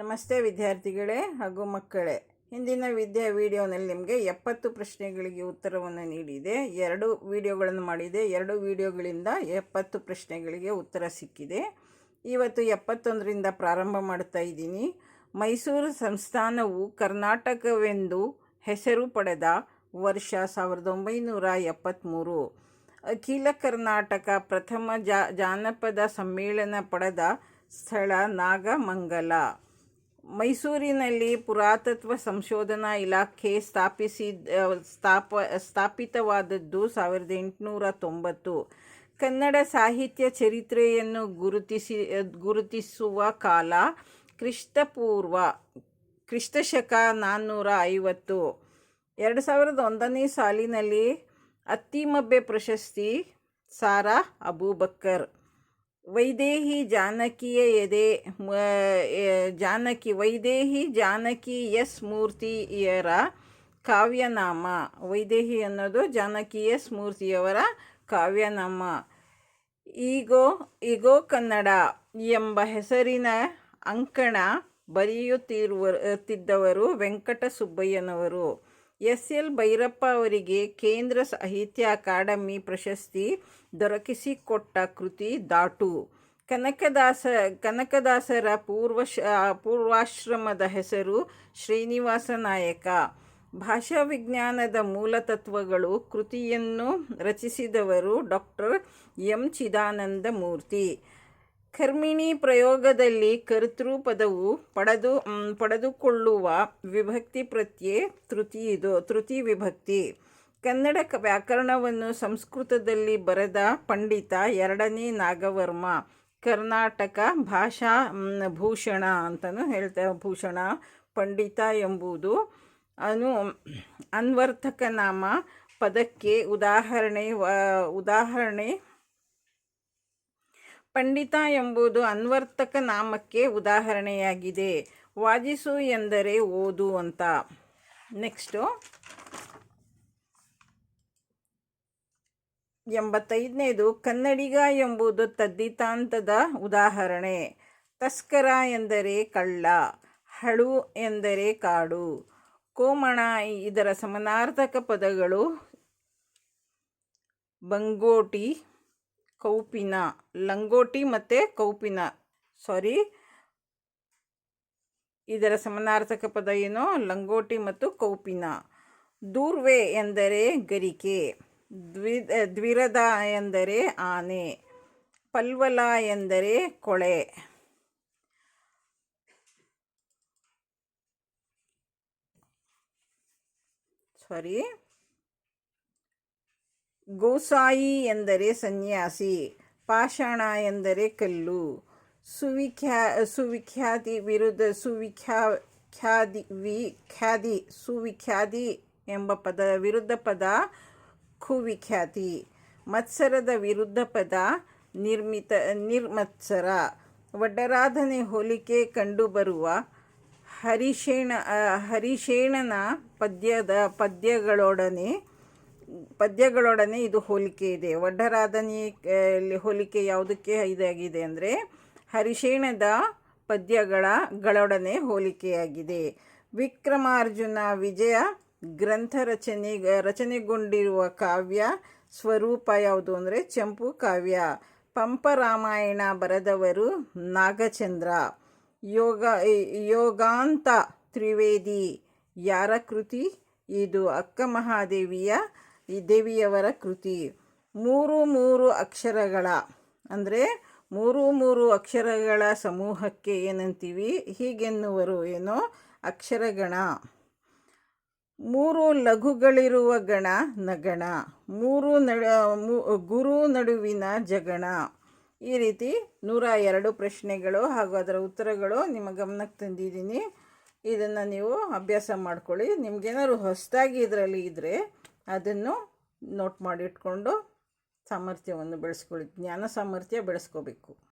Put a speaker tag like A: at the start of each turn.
A: ನಮಸ್ತೆ ವಿದ್ಯಾರ್ಥಿಗಳೇ ಹಾಗೂ ಮಕ್ಕಳೇ. ಹಿಂದಿನ ವಿದ್ಯಾ ವಿಡಿಯೋನಲ್ಲಿ ನಿಮಗೆ ಎಪ್ಪತ್ತು ಪ್ರಶ್ನೆಗಳಿಗೆ ಉತ್ತರವನ್ನು ನೀಡಿದೆ. ಎರಡು ವಿಡಿಯೋಗಳನ್ನು ಮಾಡಿದೆ. ಎರಡು ವಿಡಿಯೋಗಳಿಂದ ಎಪ್ಪತ್ತು ಪ್ರಶ್ನೆಗಳಿಗೆ ಉತ್ತರ ಸಿಕ್ಕಿದೆ. ಇವತ್ತು ಎಪ್ಪತ್ತೊಂದರಿಂದ ಪ್ರಾರಂಭ ಮಾಡ್ತಾ ಇದ್ದೀನಿ. ಮೈಸೂರು ಸಂಸ್ಥಾನವು ಕರ್ನಾಟಕವೆಂದು ಹೆಸರು ಪಡೆದ ವರ್ಷ ಸಾವಿರದ ಒಂಬೈನೂರ ಎಪ್ಪತ್ತ್ಮೂರು ಅಖಿಲ ಕರ್ನಾಟಕ ಪ್ರಥಮ ಜಾನಪದ ಸಮ್ಮೇಳನ ಪಡೆದ ಸ್ಥಳ ನಾಗಮಂಗಲ. ಮೈಸೂರಿನಲ್ಲಿ ಪುರಾತತ್ವ ಸಂಶೋಧನಾ ಇಲಾಖೆ ಸ್ಥಾಪಿಸಿದ ಸ್ಥಾಪ, ಸ್ಥಾಪಿತವಾದದ್ದು ಸಾವಿರದ ಎಂಟುನೂರ ತೊಂಬತ್ತು. ಕನ್ನಡ ಸಾಹಿತ್ಯ ಚರಿತ್ರೆಯನ್ನು ಗುರುತಿಸಿ ಗುರುತಿಸುವ ಕಾಲ ಕ್ರಿಸ್ತಪೂರ್ವ, ಕ್ರಿಸ್ತಶಕ ನಾನ್ನೂರ ಐವತ್ತು. ಎರಡು ಸಾವಿರದ ಒಂದನೇ ಸಾಲಿನಲ್ಲಿ ಅತ್ತಿಮಬ್ಬೆ ಪ್ರಶಸ್ತಿ ಸಾರಾ ಅಬೂಬಕ್ಕರ್. ವೈದೇಹಿ ಜಾನಕಿಯ ಎದೆ ಜಾನಕಿ, ವೈದೇಹಿ ಜಾನಕಿ ಎಸ್ ಮೂರ್ತಿಯರ ಕಾವ್ಯನಾಮ. ವೈದೇಹಿ ಅನ್ನೋದು ಜಾನಕಿ ಎಸ್ ಮೂರ್ತಿಯವರ ಕಾವ್ಯನಾಮ. ಈಗೋ ಈಗೋ ಕನ್ನಡ ಎಂಬ ಹೆಸರಿನ ಅಂಕಣ ಬರೆಯುತ್ತಿರುವ ವೆಂಕಟ ಸುಬ್ಬಯ್ಯನವರು ಎಸ್ ಎಲ್ ಭೈರಪ್ಪ ಅವರಿಗೆ ಕೇಂದ್ರ ಸಾಹಿತ್ಯ ಅಕಾಡೆಮಿ ಪ್ರಶಸ್ತಿ ದೊರಕಿಸಿಕೊಟ್ಟ ಕೃತಿ ದಾಟು. ಕನಕದಾಸ, ಕನಕದಾಸರ ಪೂರ್ವ ಪೂರ್ವಾಶ್ರಮದ ಹೆಸರು ಶ್ರೀನಿವಾಸ ನಾಯಕ. ಭಾಷಾ ವಿಜ್ಞಾನದ ಮೂಲ ತತ್ವಗಳು ಕೃತಿಯನ್ನು ರಚಿಸಿದವರು ಡಾಕ್ಟರ್ ಎಂ ಚಿದಾನಂದ ಮೂರ್ತಿ. ಕರ್ಮಿಣಿ ಪ್ರಯೋಗದಲ್ಲಿ ಕರ್ತೃ ಪದವು ಪಡೆದು ಪಡೆದುಕೊಳ್ಳುವ ವಿಭಕ್ತಿ ಪ್ರತ್ಯೆ ತೃತಿ ಇದು, ತೃತಿ ವಿಭಕ್ತಿ. ಕನ್ನಡ ವ್ಯಾಕರಣವನ್ನು ಸಂಸ್ಕೃತದಲ್ಲಿ ಬರೆದ ಪಂಡಿತ ಎರಡನೇ ನಾಗವರ್ಮ. ಕರ್ನಾಟಕ ಭಾಷಾ ಭೂಷಣ ಅಂತಲೂ ಹೇಳ್ತಾ, ಭೂಷಣ ಪಂಡಿತ ಎಂಬುದು ಅನು, ಅನ್ವರ್ಥಕ ನಾಮ ಪದಕ್ಕೆ ಉದಾಹರಣೆ ಉದಾಹರಣೆ ಪಂಡಿತ ಎಂಬುದು ಅನ್ವರ್ತಕ ನಾಮಕ್ಕೆ ಉದಾಹರಣೆಯಾಗಿದೆ. ವಾದಿಸು ಎಂದರೆ ಓದು ಅಂತ. ನೆಕ್ಸ್ಟು. ಎಂಬತ್ತೈದನೇದು, ಕನ್ನಡಿಗ ಎಂಬುದು ತದ್ದಿತಾಂತದ ಉದಾಹರಣೆ. ತಸ್ಕರ ಎಂದರೆ ಕಳ್ಳ, ಹಳು ಎಂದರೆ ಕಾಡು. ಕೋಮಣ, ಇದರ ಸಮನಾರ್ಥಕ ಪದಗಳು ಬಂಗೋಟಿ ಕೌಪಿನ, ಲಂಗೋಟಿ ಮತ್ತು ಕೌಪಿನ. ಸಾರಿ ಇದರ ಸಮಾನಾರ್ಥಕ ಪದ ಏನು? ಲಂಗೋಟಿ ಮತ್ತು ಕೌಪಿನ. ದೂರ್ವೆ ಎಂದರೆ ಗರಿಕೆ, ದ್ವಿ, ದ್ವಿರದ ಎಂದರೆ ಆನೆ, ಪಲ್ವಲ ಎಂದರೆ ಕೊಳೆ. ಸಾರಿ ಗೋಸಾಯಿ ಎಂದರೆ ಸನ್ಯಾಸಿ, ಪಾಷಾಣ ಎಂದರೆ ಕಲ್ಲು, ಸುವಿಖ್ಯಾ ಸುವಿಖ್ಯಾತಿ ವಿರುದ್ಧ ಸುವಿಖ್ಯಾ, ಖ್ಯಾದಿ ವಿ, ಖ್ಯಾದಿ ಸುವಿಖ್ಯಾತಿ ಎಂಬ ಪದ, ವಿರುದ್ಧ ಪದ, ಕುವಿಖ್ಯಾತಿ, ಮತ್ಸರದ ವಿರುದ್ಧ ಪದ, ನಿರ್ಮಿತ, ನಿರ್ಮತ್ಸರ, ವಡ್ಡರಾಧನೆ ಹೋಲಿಕೆ ಕಂಡುಬರುವ ಹರಿಶೇಣ ಹರಿಶೇಣನ ಪದ್ಯದ ಪದ್ಯಗಳೊಡನೆ ಪದ್ಯಗಳೊಡನೆ ಇದು ಹೋಲಿಕೆ ಇದೆ. ಒಡ್ಡರಾಧನೆ ಹೋಲಿಕೆ ಯಾವುದಕ್ಕೆ ಇದಾಗಿದೆ ಅಂದರೆ ಹರಿಶೇಣದ ಪದ್ಯಗಳ ಗಳೊಡನೆ ಹೋಲಿಕೆಯಾಗಿದೆ. ವಿಕ್ರಮಾರ್ಜುನ ವಿಜಯ ಗ್ರಂಥ ರಚನೆ, ರಚನೆಗೊಂಡಿರುವ ಕಾವ್ಯ ಸ್ವರೂಪ ಯಾವುದು ಅಂದರೆ ಚಂಪು ಕಾವ್ಯ. ಪಂಪ ರಾಮಾಯಣ ಬರೆದವರು ನಾಗಚಂದ್ರ. ಯೋಗ ಯೋಗಾಂತ ತ್ರಿವೇದಿ. ಯಾರ ಕೃತಿ? ಇದು ಅಕ್ಕ ಮಹಾದೇವಿಯ ಈ ದೇವಿಯವರ ಕೃತಿ. ಮೂರು ಮೂರು ಅಕ್ಷರಗಳ ಅಂದರೆ ಮೂರು ಮೂರು ಅಕ್ಷರಗಳ ಸಮೂಹಕ್ಕೆ ಏನಂತೀವಿ? ಹೀಗೆನ್ನುವರು ಏನೋ? ಅಕ್ಷರಗಣ. ಮೂರು ಲಘುಗಳಿರುವ ಗಣ, ನಗಣ. ಮೂರು ನಡ ಗುರು ನಡುವಿನ ಜಗಣ. ಈ ರೀತಿ ನೂರ ಎರಡು ಪ್ರಶ್ನೆಗಳು ಹಾಗೂ ಅದರ ಉತ್ತರಗಳು ನಿಮ್ಮ ಗಮನಕ್ಕೆ ತಂದಿದ್ದೀನಿ. ಇದನ್ನು ನೀವು ಅಭ್ಯಾಸ ಮಾಡ್ಕೊಳ್ಳಿ. ನಿಮಗೇನಾದ್ರು ಹೊಸದಾಗಿ ಇದರಲ್ಲಿ ಇದ್ದರೆ ಅದನ್ನು ನೋಟ್ ಮಾಡಿಟ್ಕೊಂಡು ಸಾಮರ್ಥ್ಯವನ್ನು ಬೆಳೆಸ್ಕೊಳ್ಳಿ. ಜ್ಞಾನ ಸಾಮರ್ಥ್ಯ ಬೆಳೆಸ್ಕೋಬೇಕು.